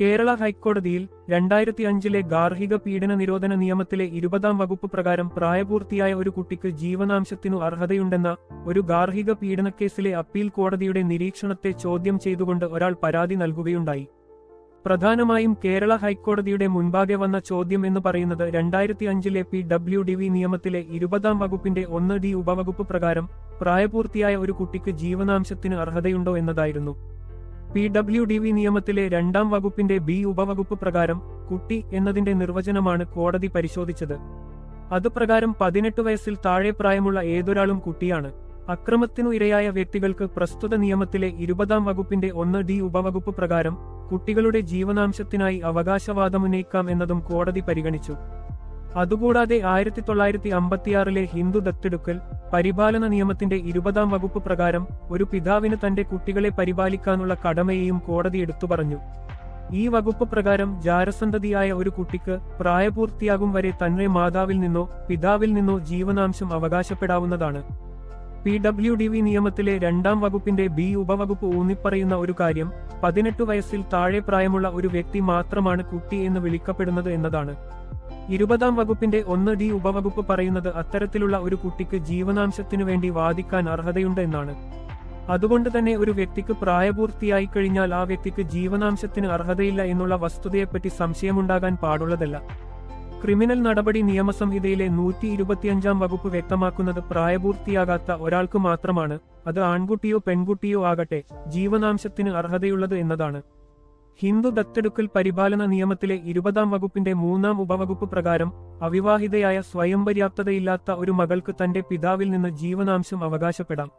കേരള ഹൈക്കോടതിയിൽ രണ്ടായിരത്തി അഞ്ചിലെ ഗാർഹിക പീഡന നിരോധന നിയമത്തിലെ ഇരുപതാം വകുപ്പ് പ്രകാരം പ്രായപൂർത്തിയായ ഒരു കുട്ടിക്ക് ജീവനാംശത്തിനു അർഹതയുണ്ടെന്ന ഒരു ഗാർഹിക പീഡനക്കേസിലെ അപ്പീൽ കോടതിയുടെ നിരീക്ഷണത്തെ ചോദ്യം ചെയ്തുകൊണ്ട് ഒരാൾ പരാതി നൽകുകയുണ്ടായി. പ്രധാനമായും കേരള ഹൈക്കോടതിയുടെ മുൻപാകെ വന്ന ചോദ്യം എന്ന് പറയുന്നത് രണ്ടായിരത്തി അഞ്ചിലെ പി ഡബ്ല്യു ഡി വി നിയമത്തിലെ ഇരുപതാം വകുപ്പിന്റെ ഒന്ന് ഡി ഉപവകുപ്പ് പ്രകാരം പ്രായപൂർത്തിയായ ഒരു കുട്ടിക്ക് ജീവനാംശത്തിന് അർഹതയുണ്ടോ എന്നതായിരുന്നു. പി ഡബ്ല്യു ഡി വി നിയമത്തിലെ രണ്ടാം വകുപ്പിന്റെ ബി ഉപവകുപ്പ് പ്രകാരം കുട്ടി എന്നതിന്റെ നിർവചനമാണ് കോടതി പരിശോധിച്ചത്. അതുപ്രകാരം പതിനെട്ട് വയസ്സിൽ താഴെ പ്രായമുള്ള ഏതൊരാളും കുട്ടിയാണ്. അക്രമത്തിനു ഇരയായ വ്യക്തികൾക്ക് പ്രസ്തുത നിയമത്തിലെ ഇരുപതാം വകുപ്പിന്റെ ഒന്ന് ഡി ഉപവകുപ്പ് പ്രകാരം കുട്ടികളുടെ ജീവനാംശത്തിനായി അവകാശവാദമുന്നയിക്കാം എന്നതും കോടതി പരിഗണിച്ചു. അതുകൂടാതെ ആയിരത്തി തൊള്ളായിരത്തി അമ്പത്തിയാറിലെ ഹിന്ദു ദത്തെടുക്കൽ പരിപാലന നിയമത്തിന്റെ ഇരുപതാം വകുപ്പ് പ്രകാരം ഒരു പിതാവിന് തന്റെ കുട്ടികളെ പരിപാലിക്കാനുള്ള കടമയെയും കോടതി എടുത്തു പറഞ്ഞു. ഈ വകുപ്പ് പ്രകാരം ജാരസന്തതിയായ ഒരു കുട്ടിക്ക് പ്രായപൂർത്തിയാകും വരെ തന്നെ മാതാവിൽ നിന്നോ പിതാവിൽ നിന്നോ ജീവനാംശം അവകാശപ്പെടാവുന്നതാണ്. പി ഡബ്ല്യു ഡി വി നിയമത്തിലെ രണ്ടാം വകുപ്പിന്റെ ബി ഉപവകുപ്പ് ഊന്നിപ്പറയുന്ന ഒരു കാര്യം പതിനെട്ട് വയസ്സിൽ താഴെ പ്രായമുള്ള ഒരു വ്യക്തി മാത്രമാണ് കുട്ടി എന്ന് വിളിക്കപ്പെടുന്നത് എന്നതാണ്. ഇരുപതാം വകുപ്പിന്റെ ഒന്ന് ഡി ഉപവകുപ്പ് പറയുന്നത് അത്തരത്തിലുള്ള ഒരു കുട്ടിക്ക് ജീവനാംശത്തിനു വേണ്ടി വാദിക്കാൻ അർഹതയുണ്ട് എന്നാണ്. അതുകൊണ്ട് തന്നെ ഒരു വ്യക്തിക്ക് പ്രായപൂർത്തിയായി കഴിഞ്ഞാൽ ആ വ്യക്തിക്ക് ജീവനാംശത്തിന് അർഹതയില്ല എന്നുള്ള വസ്തുതയെപ്പറ്റി സംശയമുണ്ടാകാൻ പാടുള്ളതല്ല. ക്രിമിനൽ നടപടി നിയമസംഹിതയിലെ നൂറ്റി ഇരുപത്തിയഞ്ചാം വകുപ്പ് വ്യക്തമാക്കുന്നത് പ്രായപൂർത്തിയാകാത്ത ഒരാൾക്ക് മാത്രമാണ് അത് ആൺകുട്ടിയോ പെൺകുട്ടിയോ ആകട്ടെ ജീവനാംശത്തിന് അർഹതയുള്ളത് എന്നതാണ്. ഹിന്ദു ദത്തെടുക്കൽ പരിപാലന നിയമത്തിലെ ഇരുപതാം വകുപ്പിന്റെ മൂന്നാം ഉപവകുപ്പ് പ്രകാരം അവിവാഹിതയായ സ്വയം പര്യാപ്തതയില്ലാത്ത ഒരു മകൾക്ക് തന്റെ പിതാവിൽ നിന്ന് ജീവനാംശം അവകാശപ്പെടാം.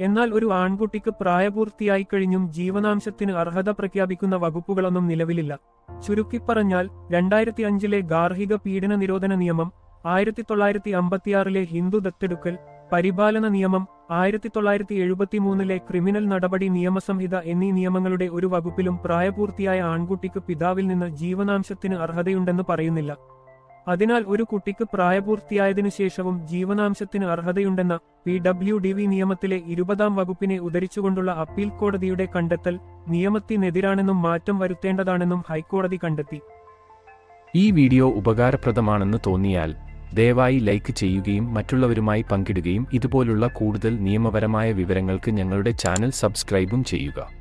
എന്നാൽ ഒരു ആൺകുട്ടിക്ക് പ്രായപൂർത്തിയായി കഴിഞ്ഞും ജീവനാംശത്തിന് അർഹത പ്രഖ്യാപിക്കുന്ന വകുപ്പുകളൊന്നും നിലവിലില്ല. ചുരുക്കിപ്പറഞ്ഞാൽ രണ്ടായിരത്തി അഞ്ചിലെ ഗാർഹിക പീഡന നിരോധന നിയമം ആയിരത്തി തൊള്ളായിരത്തി അമ്പത്തിയാറിലെ ഹിന്ദു ദത്തെടുക്കൽ പരിപാലന നിയമം ആയിരത്തി തൊള്ളായിരത്തി എഴുപത്തിമൂന്നിലെ ക്രിമിനൽ നടപടി നിയമസംഹിത എന്നീ നിയമങ്ങളുടെ ഒരു വകുപ്പിലും പ്രായപൂർത്തിയായ ആൺകുട്ടിക്ക് പിതാവിൽ നിന്ന് ജീവനാംശത്തിന് അർഹതയുണ്ടെന്ന് പറയുന്നില്ല. അതിനാൽ ഒരു കുട്ടിക്ക് പ്രായപൂർത്തിയായതിനു ശേഷവും ജീവനാംശത്തിന് അർഹതയുണ്ടെന്ന പി ഡബ്ല്യു ഡി വി നിയമത്തിലെ ഇരുപതാം വകുപ്പിനെ ഉദരിച്ചുകൊണ്ടുള്ള അപ്പീൽ കോടതിയുടെ കണ്ടെത്തൽ നിയമത്തിനെതിരാണെന്നും മാറ്റം വരുത്തേണ്ടതാണെന്നും ഹൈക്കോടതി കണ്ടെത്തി. ഈ വീഡിയോ ഉപകാരപ്രദമാണെന്ന് തോന്നിയാൽ ദയവായി ലൈക്ക് ചെയ്യുകയും മറ്റുള്ളവരുമായി പങ്കിടുകയും ഇതുപോലുള്ള കൂടുതൽ നിയമപരമായ വിവരങ്ങൾക്ക് ഞങ്ങളുടെ ചാനൽ സബ്സ്ക്രൈബും ചെയ്യുക.